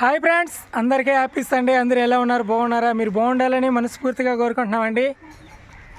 Hi friends అందరికీ happy Sunday. అందరూ ఎలా ఉన్నారు? బాగున్నారా? మీరు బాగుండాలని మనస్ఫూర్తిగా కోరుకుంటున్నామండి.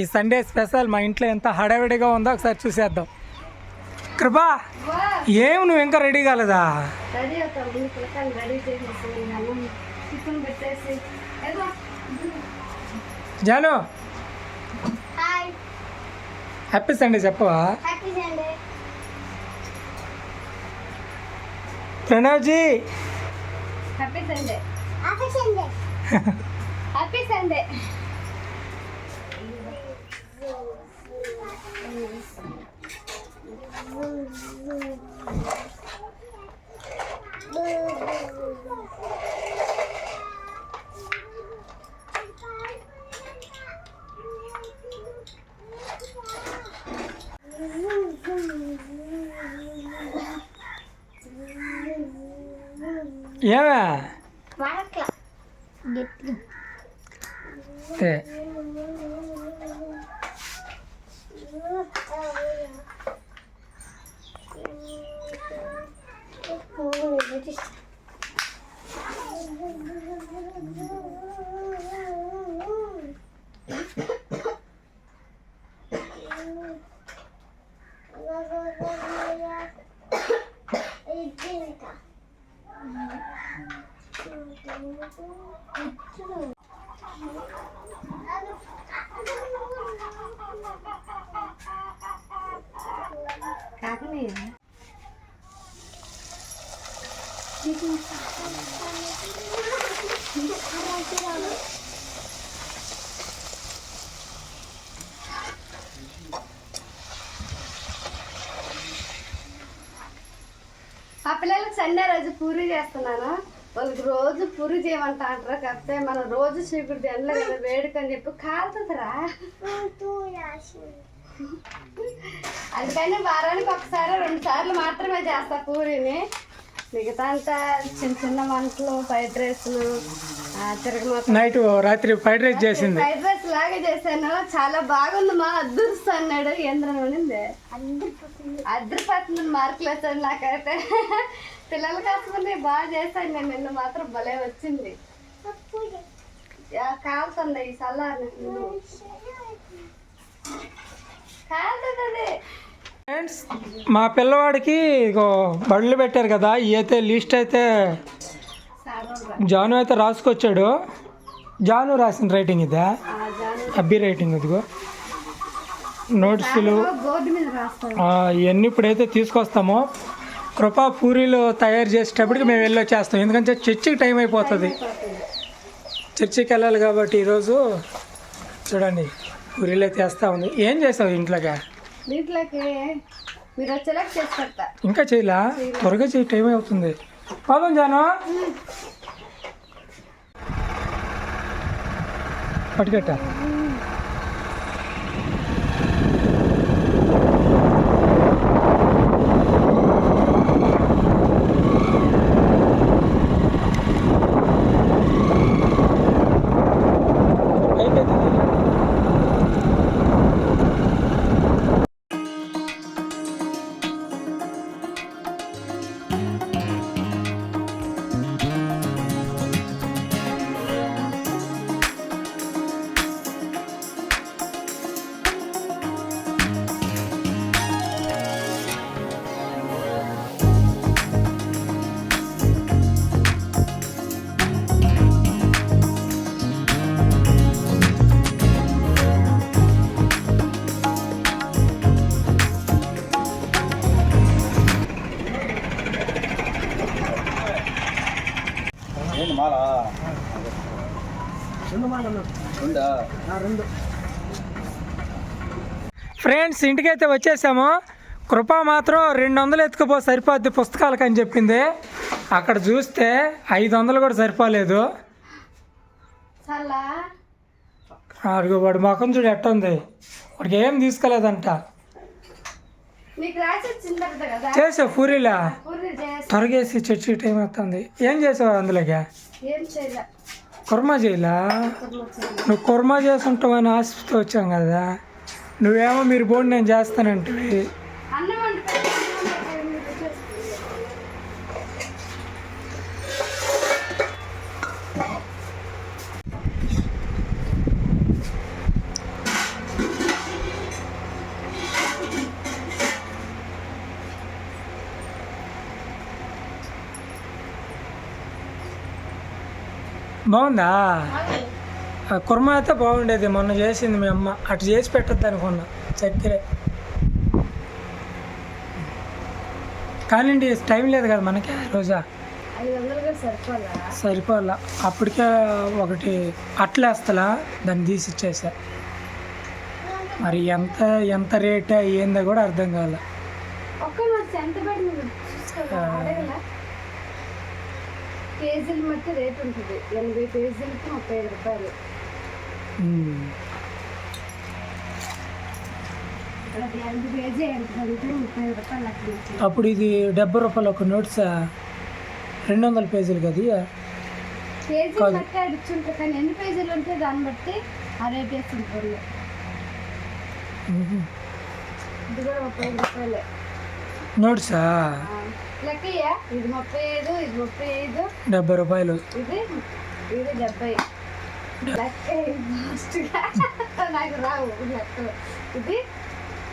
ఈ సండే స్పెషల్ మా ఇంట్లో ఎంత హడావిడిగా ఉందో ఒకసారి చూసేద్దాం. కృపా ఏం నువ్వు ఇంకా రెడీ కాలేదా? జాను. హాయ్. హ్యాపీ సండే చెప్పవా? Pranavji. Happy Sunday happy Sunday happy Sunday ఏమే ఆ పిల్లలకు సండే రోజు పూరి చేస్తున్నాను? వాళ్ళకి రోజు పూరి చేయమంటా అంటారు కాకపోతే మనం రోజు చీకుడు ఎండలో కదా వేడుకని చెప్పి కాలుతుందిరా. అందుకని వారానికి ఒకసారి రెండు సార్లు మాత్రమే చేస్తా పూరిని. మిగతా అంతా చిన్న చిన్న వంటలు ఫ్రైడ్ రైస్లు తిరగమాత నైట్ రాత్రి ఫ్రైడ్ రైస్ చేసింది. ఫ్రైడ్ రైస్ లాగా చేశాను. చాలా బాగుంది మా అదృష్టం అన్నాడు ఏంద్రం ఉండింది అద్దరిపోతుంది మార్కులు వచ్చాడు నాకైతే. పిల్లల కాకపోతే బాగా చేశాను నేను. నిన్న మాత్రం భలే వచ్చింది. కాలుతుంది ఈ సల్లారి అది ఫ్రెండ్స్ మా పిల్లవాడికి ఇగో బడులు పెట్టారు కదా అయితే లిస్ట్ అయితే జాను అయితే రాసుకొచ్చాడు. జాను రాసిన రైటింగ్ ఇదా? అబ్బి రైటింగ్ ఇదిగో. నోట్స్లు ఇవన్నీ ఇప్పుడైతే తీసుకొస్తామో. కృపా పూరీలు తయారు చేసేటప్పటికి మేము వెళ్ళి వచ్చేస్తాం. ఎందుకంటే చర్చికి టైం అయిపోతుంది. చర్చికి వెళ్ళాలి కాబట్టి ఈరోజు చూడండి. పూరీలు అయితే వేస్తూ ఉంది. ఏం చేసావు ఇంట్లోగా దీంట్లోకి మీరు వచ్చేలాగా చేసి పెడతా. ఇంకా చేయలా? త్వరగా చేయి టైం అవుతుంది. పోదాం జాను. పట్టుకట్ట? Bye. ఫ్రెండ్స్ ఇంటికైతే వచ్చేసాము. కృప మాత్రం రెండు వందలు ఎత్తుకుపో సరిపోద్ది పుస్తకాలకు అని చెప్పింది. అక్కడ చూస్తే ఐదు వందలు కూడా సరిపోలేదు. అడుగు వాడు మొఖం చూడు ఎట్టుంది? వాడికి ఏం తీసుకోలేదంట. చేసావు పూరీలా? త్వరగేసి చర్చి టైం అవుతుంది. ఏం చేసావు అందులోకి? కుర్మా చేయలా. నువ్వు కుర్మా చేసి ఉంటావని ఆశతో వచ్చాం కదా. నువ్వేమో మీరు పోండి నేను చేస్తానంటే. బాగుందా? కుర్మా అయితే బాగుండేది. మొన్న చేసింది మీ అమ్మ. అటు చేసి పెట్టద్దు అనుకున్నా. చక్కెర. కానివ్వండి టైం లేదు కదా మనకి రోజా? సరిపోలా? అప్పటికే ఒకటి అట్లేస్తలా. దాన్ని తీసి ఇచ్చేసా. మరి ఎంత ఎంత రేట్ ఏందో కూడా అర్థం కాలే. బట్టి రేట్ ఉంటుంది. ఎనభై ముప్పై ఐదు రూపాయలు. అప్పుడు ఇది డెబ్బై రూపాయలు ఒక నోట్సా రెండు వందల పేజీలు కదా కానీ ఎన్ని పేజీలు ఉంటే దాన్ని బట్టి ఆ రేట్ వేస్తుంటారు ఉహు. ఇది కూడా ముప్పై రూపాయలే. నోట్సా? లెక్కయ్యా? ఇది ముప్పై ఐదు ఇది ముప్పై ఐదు. డెబ్బై రూపాయలు. ఇది ఇది డెబ్బై. నాకు రావు లెక్కలు ఇది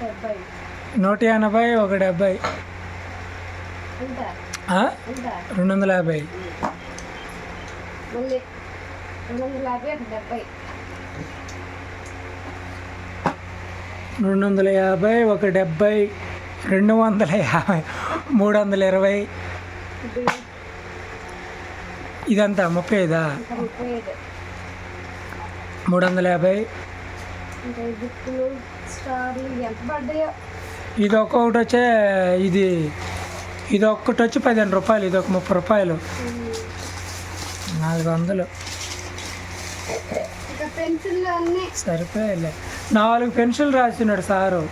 డెబ్బై నూట ఎనభై ఒక డెబ్బై రెండు వందల యాభై రెండు వందల యాభై ఒక డెబ్బై రెండు వందల యాభై మూడు వందల ఇరవై. ఇది ఇదంతా ముప్పై ఐదు. మూడు వందల యాభై ఇది ఒక్కొక్కటి వచ్చే ఇది ఇది ఒక్కటి వచ్చి పదిహేను రూపాయలు ఇది ఒక ముప్పై రూపాయలు. నాలుగు వందలు సరిపోయాలే నాలుగు పెన్సిల్ రాసినాడు సారు.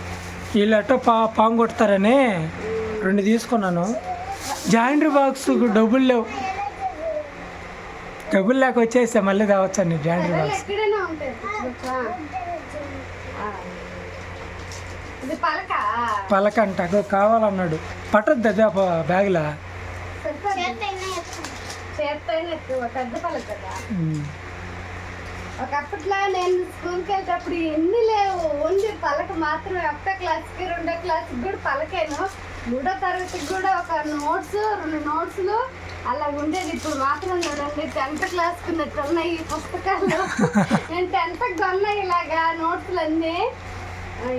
వీళ్ళట్ట పా పాము కొడతారని రెండు తీసుకున్నాను. జాయింట్రీ బాక్స్ డబ్బులు లేవు. డబ్బులు లేక వచ్చేస్తే మళ్ళీ తేవచ్చండి జాయింట్రీ అసలు బాక్స్. పలక. అంట కావాలన్నాడు. పట్టద్దు అదే బ్యాగ్లా. ఒకప్పట్లో నేను స్కూల్కి వెళ్ళేటప్పుడు ఎన్ని లేవు ఓన్లీ పలక మాత్రమే. ఒకటో క్లాస్కి రెండో క్లాస్కి కూడా పలకేను. మూడో తరగతికి కూడా ఒక నోట్స్ రెండు నోట్స్లు అలా ఉండేది. ఇప్పుడు మాత్రం చూడండి టెన్త్ క్లాస్కి ఉన్నట్టు ఉన్నాయి ఈ పుస్తకాలు. నేను టెన్త్కి కొన్నా ఇలాగా నోట్స్లు అన్నీ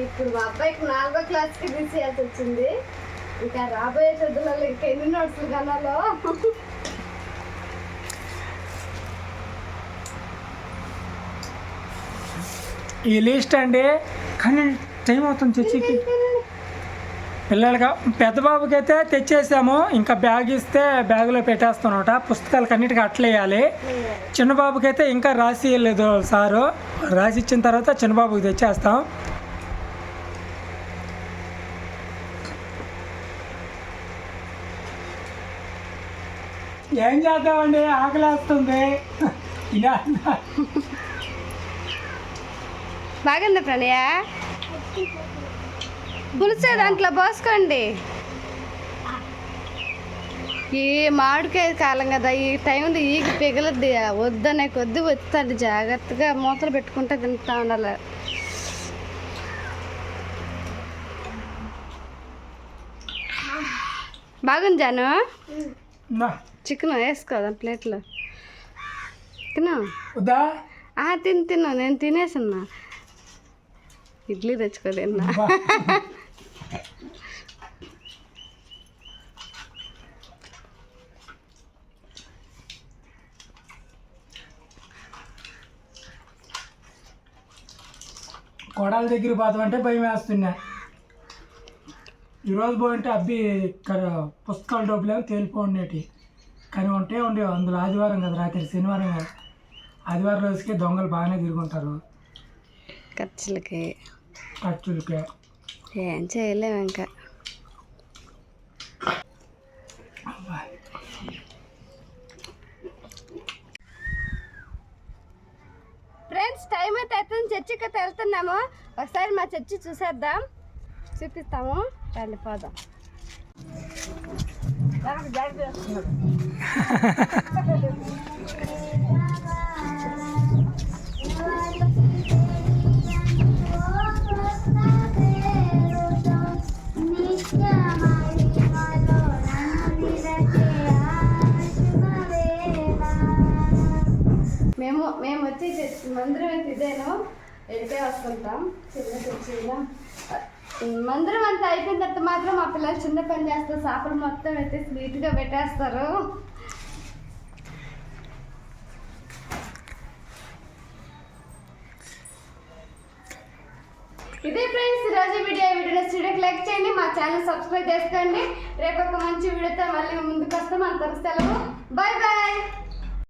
ఇప్పుడు మా అబ్బాయికి నాలుగో క్లాస్కి తీసేయాల్సి వచ్చింది. ఇంకా రాబోయే చదువులలో ఇంకా ఎన్ని నోట్స్లు కొనాలో? ఈ లిస్ట్ అండి. కానీ టైం అవుతుంది చర్చికి. పిల్లలకి పెద్ద బాబుకి అయితే తెచ్చేసాము. ఇంకా బ్యాగ్ ఇస్తే బ్యాగ్లో పెట్టేస్తానట పుస్తకాలకు అన్నిటికీ అట్లేయాలి. చిన్న అయితే ఇంకా రాసి ఇవ్వలేదు సారు. రాసి ఇచ్చిన తర్వాత చిన్న బాబుకి తెచ్చేస్తాం. ఏం చేద్దామండి? ఆకలేస్తుంది. ఇలా బాగుంది ప్రణయ? పులిసే దాంట్లో పోసుకోండి. ఈ మామిడికాయ కాలం కదా ఈ టైంలో ఈగి పిగలద్ది వద్దనే కొద్ది వస్తుంది జాగ్రత్తగా మూతలు పెట్టుకుంటే తింటా ఉండాలి. బాగుంది జాను? చికెన్ వేసుకోదాం ప్లేట్లో. తిను. వద్దా? ఆ, తిను తిను నేను తినేసన్నా. ఇడ్లీ తెచ్చుకోలేనా బా. కొడాల దగ్గర పోతామంటే భయం వేస్తున్నా. ఈరోజు పోయింటే అబ్బి ఇక్కడ పుస్తకాల డబ్బులేమో తేలిపోండేటి కానీ ఉంటే ఉండేవి. అందులో ఆదివారం కదా రాత్రి శనివారం కదా. ఆదివారం రోజుకి దొంగలు బాగానే తిరుగుంటారు. ఖర్చులకి. ఖర్చులకే ఏం చేయలేము ఇంకా. ఫ్రెండ్స్ టైం అయితే అవుతుంది. చర్చికి అయితే వెళ్తున్నాము. ఒకసారి మా చర్చి చూసేద్దాం. చూపిస్తాము. రండి పోదాం. జాగ్రత్త. చేస్తున్నాడు. మందిరం అయితే ఇదేనో? వెళ్తే వస్తుంటాం. చిన్న చర్చిలో మందిరం అంతా అయిపోయిన తర్వాత మాత్రం మా పిల్లలు చిన్న పని చేస్తారు. చేపలు మొత్తం అయితే స్వీట్గా పెట్టేస్తారు. ఇదే ఫ్రెండ్స్ ఈరోజు వీడియో. వీడియో వీడియోకి లైక్ చేయండి మా ఛానల్ సబ్స్క్రైబ్ చేసుకోండి. రేపు ఒక మంచి వీడియోతో మళ్ళీ ముందుకు వస్తాం. అంతకు సెలవు. Bye bye